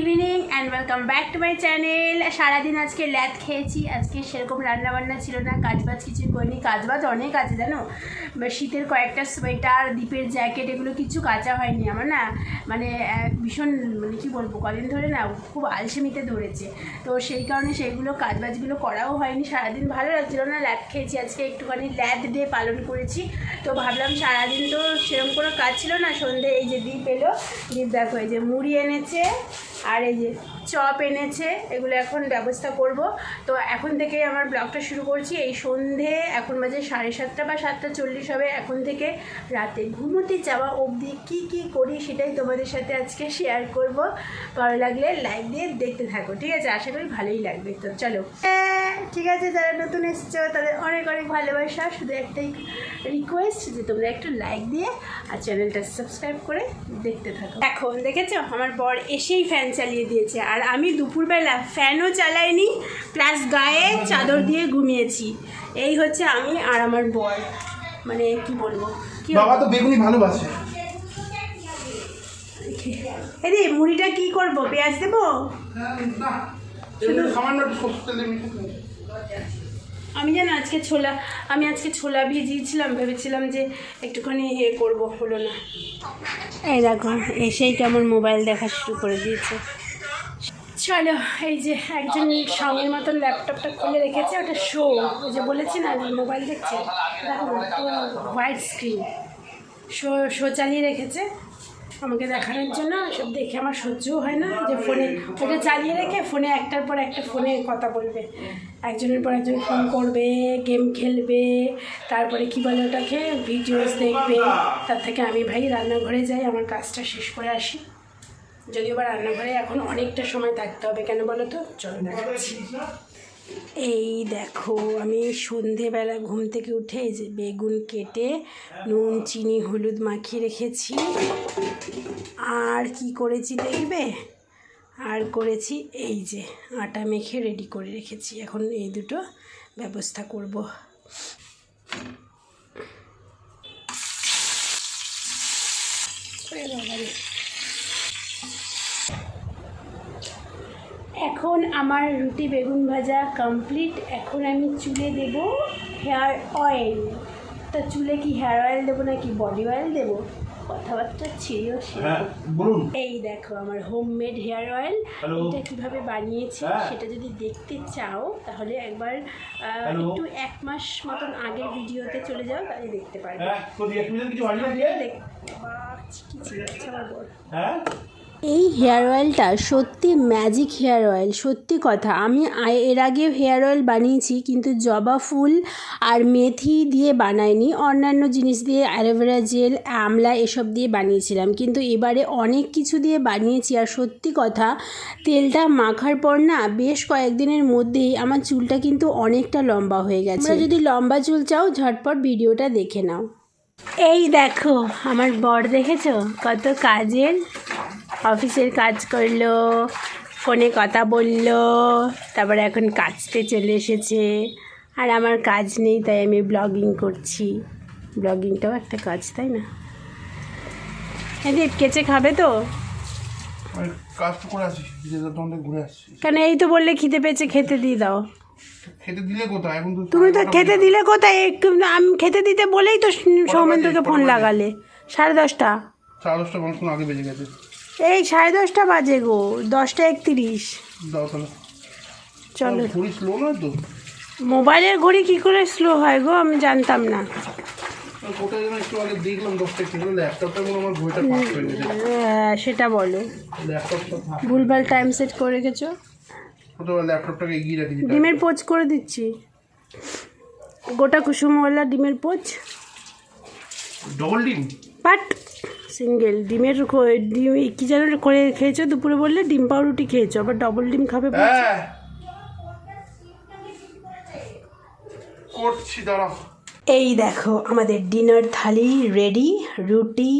Evening and welcome back to my channel সারাদিন আজকে ল্যাদ খেয়েছি, আজকে সেরকম রান্না বান্না ছিল না, কাজবাজ কিছু করিনি, কাজবাজ অনেক আছে জানো? শীতের কয়েকটা সোয়েটার দ্বীপের জ্যাকেট, এগুলো কিছু কাচা হয়নি আমার না মানে ভীষণ মানে কী বলব, কদিন ধরে না খুব আলসেমিতে ধরেছে। তো সেই কারণে সেইগুলো কাজবাজগুলো করাও হয়নি, সারাদিন ভালো লাগছিল না, ল্যাদ খেয়েছি, আজকে একটুখানি ল্যাদ ডে পালন করেছি। তো ভাবলাম সারাদিন তো সেরকম কোনো কাজ ছিল না, সন্ধে এই যে দ্বীপ এলো দ্বীপ দেখো, এই যে মুড়ি এনেছে আর এই যে চপ এনেছে, এগুলো এখন ব্যবস্থা করব। তো এখন থেকে আমার ব্লগটা শুরু করছি। এই সন্ধে এখন বাজে সাড়ে সাতটা বা সাতটা চল্লিশ হবে এখন থেকে রাতে। ঘুমোতে যাওয়া অবধি কি কি করি সেটাই তোমাদের সাথে আজকে শেয়ার করব। ভালো লাগলে লাইক দিয়ে দেখতে থাকো, ঠিক আছে? আশা করি ভালোই লাগবে। তো চলো। ঠিক আছে যারা নতুন এসছো তাদের অনেক অনেক ভালোবাসা। শুধু একটাই রিকোয়েস্ট যে তোমরা একটু লাইক দিয়ে আর চ্যানেলটা সাবস্ক্রাইব করে দেখতে থাকো। এখন দেখেছ আমার বর এসেই ফ্যান চালিয়ে দিয়েছে। আর আমি দুপুরবেলা ফ্যানও চালাইনি প্লাস গায়ে চাদর দিয়ে ঘুমিয়েছি। এই হচ্ছে আমি আর আমার বর। মানে কি বলব? কি বাবা তো বেগুনি ভালোবাসে। এরে মুড়িটা কি করব? পেঁয়াজ দেবো? এমনি সামান্য একটু সরষের তেলে মেখে খাও। আমি জানো আজকে ছোলা আমি আজকে ছোলা ভিজিয়েছিলাম ভেবেছিলাম যে একটুখানি ইয়ে করব হলো না। এই দেখো এসেই কেমন মোবাইল দেখা শুরু করে দিয়েছে। চলো এই যে একজন সঙ্গের মতন ল্যাপটপটা খুলে রেখেছে ওটা শো ওই যে বলেছি না মোবাইল দেখছে? দেখো হোয়াইট স্ক্রিন শো শো চালিয়ে রেখেছে। আমাকে দেখানোর জন্য, সব দেখে আমার সহ্যও হয় না যে ফোনে ওটা চালিয়ে রেখে ফোনে একটার পর একটা ফোনে কথা বলবে। একজনের পর একজন ফোন করবে গেম খেলবে, তারপরে কী বলে ওটাকে? ভিডিওস দেখবে। তার থেকে আমি ভাই রান্নাঘরে যাই, আমার কাজটা শেষ করে আসি। যদিও বা রান্নাঘরে এখন অনেকটা সময় থাকতে হবে, কেন বলো তো? চলো দেখাচ্ছি। এই দেখো, আমি সন্ধেবেলা ঘুম থেকে উঠে যে বেগুন কেটে নুন, চিনি, হলুদ মাখিয়ে রেখেছি। আর কি করেছি দেখবে? আর করেছি এই যে আটা মেখে রেডি করে রেখেছি। এখন এই দুটো ব্যবস্থা করব। ওরে এখন আমার রুটি বেগুন ভাজা কমপ্লিট এখন আমি চুলে দেব হেয়ার অয়েল তা চুলে কি হেয়ার অয়েল দেবো নাকি বডি অয়েল দেবো? কথাবার্তা ছিল হ্যাঁ এই দেখো আমার হোমমেড হেয়ার অয়েল এটা কীভাবে বানিয়েছি হ্যাঁ। সেটা যদি দেখতে চাও তাহলে একবার একটু এক মাস মতন আগের ভিডিওতে চলে যাও তাহলে দেখতে পারবে। হ্যাঁ বাড়ি আমার এই হেয়ার অয়েলটা সত্যি ম্যাজিক হেয়ার অয়েল, সত্যি কথা। আমি এর আগে হেয়ার অয়েল বানিয়েছি, কিন্তু জবা ফুল আর মেথি দিয়ে বানাইনি। অন্যান্য জিনিস দিয়ে, অ্যালোভেরা জেল, আমলা এসব দিয়ে বানিয়েছিলাম। কিন্তু এবারে অনেক কিছু দিয়ে বানিয়েছি আর সত্যি কথা, তেলটা মাখার পর না বেশ কয়েকদিনের মধ্যেই আমার চুলটা কিন্তু অনেকটা লম্বা হয়ে গেছে। তোমরা যদি লম্বা চুল চাও, ঝটপট ভিডিওটা দেখে নাও। এই দেখো, আমার বর দেখেছ? কত কাজের? অফিসের কাজ করল ফোনে কথা বলল তারপরে এখন কাজতে চলে এসেছে। আর আমার কাজ নেই তাই আমি ব্লগিং করছি। ব্লগিংটাও একটা কাজ তাই না? দীপ কেচে খাবে তো? কেন এই তো বললে খিদে পেয়েছে খেতে দিয়ে দাও। খেতে দিলে কোথায়? এখন তুমি তো খেতে দিলে কোথায়? আমি খেতে দিতে বলেই তো সৌমেন্দ্রকে ফোন লাগালে। সাড়ে দশটা। সাড়ে দশটা আগে বেজে গেছে। এই সাড়ে দশটা বাজে গো দশটা একত্রিশ। চলো। স্লো নয় তো? মোবাইলের ঘড়ি কি করে স্লো হয় গো আমি জানতাম না। হয় সেটা বলো। ভুলভাল টাইম সেট করে রেখেছো ডিমের পোচ করে দিচ্ছি। গোটা কুসুমওয়ালা ডিমের পোচ। ডবল ডিম? বাট সিঙ্গেল ডিমের ডিম কী যেন করে খেয়েছো দুপুরে বললে ডিম পাউরুটি খেয়েছো আবার ডবল ডিম খাবে। হ্যাঁ। করছি দাঁড়াও। এই দেখো আমাদের ডিনার থালি রেডি রুটি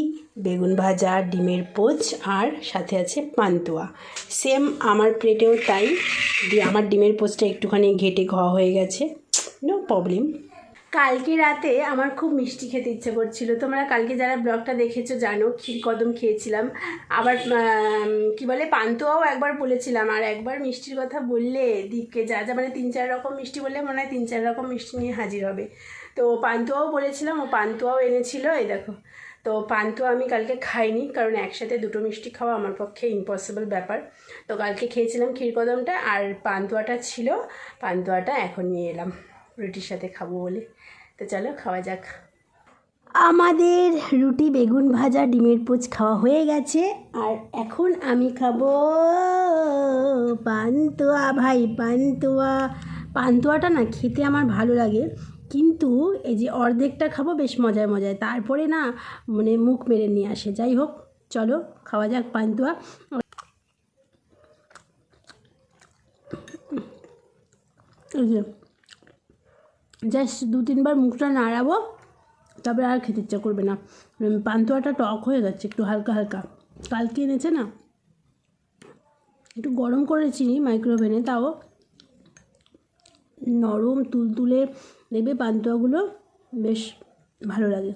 বেগুন ভাজা ডিমের পোচ আর সাথে আছে পান্তুয়া। সেম আমার প্লেটেও তাই দিয়ে আমার ডিমের পোচটা একটুখানি ঘেটে খাওয়া হয়ে গেছে। নো প্রবলেম কালকে রাতে আমার খুব মিষ্টি খেতে ইচ্ছে করছিল। তোমরা কালকে যারা ব্লগটা দেখেছ জানো, ক্ষীর কদম খেয়েছিলাম। আবার কি বলে, পান্তুয়াও একবার বলেছিলাম। আর একবার মিষ্টির কথা বললে দীপকে যা যা মানে তিন চার রকম মিষ্টি বললে মনে হয় তিন চার রকম মিষ্টি নিয়ে হাজির হবে। তো পান্তুয়াও বলেছিলাম, ও পান্তুয়াও এনেছিল, এই দেখো। তো পান্তুয়া আমি কালকে খাইনি, কারণ একসাথে দুটো মিষ্টি খাওয়া আমার পক্ষে ইম্পসিবল ব্যাপার। তো কালকে খেয়েছিলাম ক্ষীরকদমটা আর পান্তুয়াটা ছিল। পান্তুয়াটা এখন নিয়ে এলাম। রুটির সাথে খাব বলে। তো চলো খাওয়া যাক। আমাদের রুটি, বেগুন ভাজা, ডিমের পোচ খাওয়া হয়ে গেছে। আর এখন আমি খাব পান্তুয়া, ভাই, পান্তুয়া। পান্তুয়াটা না খেতে আমার ভালো লাগে। কিন্তু এই যে অর্ধেকটা খাব বেশ মজায় মজায়। তারপরে না মানে মুখ মেরে নিয়ে আসে। যাই হোক, চলো খাওয়া যাক পান্তুয়া। এই যে জাস্ট দু তিনবার মুখটা নাড়াবো, তারপরে আর খেতে ইচ্ছা করবে না। পান্তুয়াটা টক হয়ে যাচ্ছে, একটু হালকা হালকা। কালকে এনেছে না? একটু গরম করে চিনি মাইক্রোওভেনে তাও নরম তুলতুলে দেখবে পান্তুয়াগুলো, বেশ ভালো লাগে।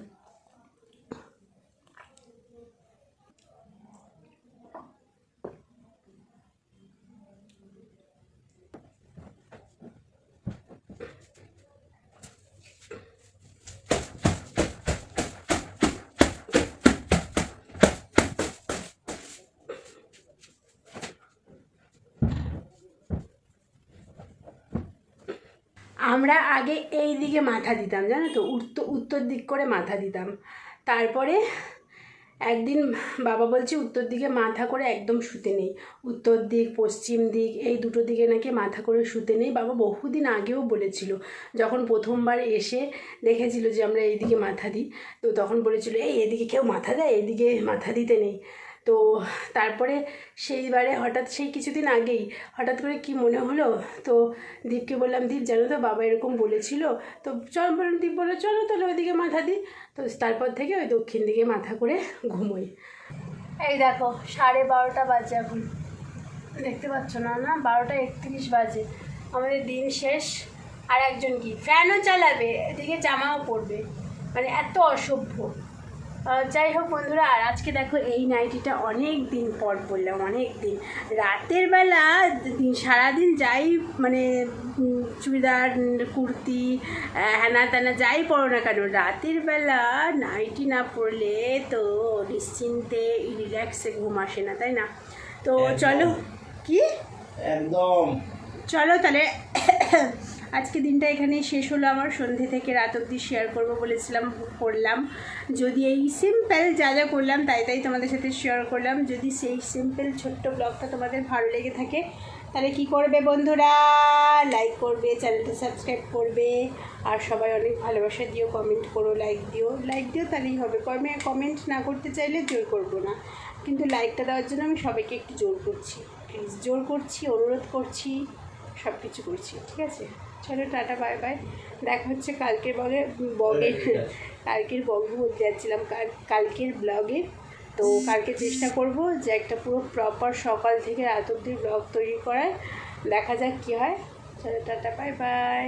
আমরা আগে এই দিকে মাথা দিতাম, জানো তো? উত্তর উত্তর দিক করে মাথা দিতাম। তারপরে একদিন বাবা বলছে, উত্তর দিকে মাথা করে একদম শুতে নেই। উত্তর দিক, পশ্চিম দিক, এই দুটো দিকে নাকি মাথা করে শুতে নেই। বাবা বহুদিন আগেও বলেছিল, যখন প্রথমবার এসে দেখেছিল যে আমরা এইদিকে মাথা দিই, তো তখন বলেছিল, এই এদিকে কেউ মাথা দেয়? এদিকে মাথা দিতে নেই। তো তারপরে সেইবারে হঠাৎ সেই কিছুদিন আগেই হঠাৎ করে কি মনে হলো? তো দীপকে বললাম, দীপ, জানো তো বাবা এরকম বলেছিল। তো চল বললাম, দীপ বলল, চলো তাহলে ওইদিকে মাথা দিই তো তারপর থেকে ওই দক্ষিণ দিকে মাথা করে ঘুমোই। এই দেখো, সাড়ে বারোটা বাজে এখন। দেখতে পাচ্ছ না না? বারোটা একত্রিশ বাজে। আমাদের দিন শেষ। আর একজন কি? ফ্যানও চালাবে, এদিকে জামাও পরবে। মানে এত অসভ্য। যাই হোক বন্ধুরা আর আজকে দেখো এই নাইটিটা অনেক দিন পর পরলাম অনেক দিন। রাতের বেলা দিন- সারাদিন যাই মানে চুড়িদার কুর্তি হ্যানা ত্যানা যাই পরো না কেন রাতের বেলা নাইটি না পরলে তো নিশ্চিন্তে রিল্যাক্সে ঘুম আসে না তাই না? তো চলো কি? একদম। চলো তাহলে আজকে দিনটা এখানেই শেষ হলো। আমার সন্ধে থেকে রাত অবধি শেয়ার করব বলেছিলাম, করলাম। যদি এই সিম্পল যা যা করলাম, তাই তাই তোমাদের সাথে শেয়ার করলাম। যদি সেই সিম্পল ছোট্ট ব্লগটা তোমাদের ভালো লেগে থাকে, তাহলে কি করবে বন্ধুরা? লাইক করবে চ্যানেলটা সাবস্ক্রাইব করবে। আর সবাই অনেক ভালোবাসা দিও কমেন্ট করো লাইক দিও। লাইক দিও তাহলেই হবে। কমে কমেন্ট না করতে চাইলে জোর করব না। কিন্তু লাইকটা দেওয়ার জন্য আমি সবাইকে একটু জোর করছি। প্লিজ জোর করছি, অনুরোধ করছি। সব কিছু করছি ঠিক আছে? চলো টাটা বাই বাই দেখা হচ্ছে কালকের বগে বগে। কালকের বগে বলতে যাচ্ছিলাম কাল- কালকের ব্লগে তো কালকে চেষ্টা করব যে একটা পুরো প্রপার সকাল থেকে রাত অব্দি ব্লগ তৈরি করায় দেখা যাক কী হয়। চলো টাটা বাই বাই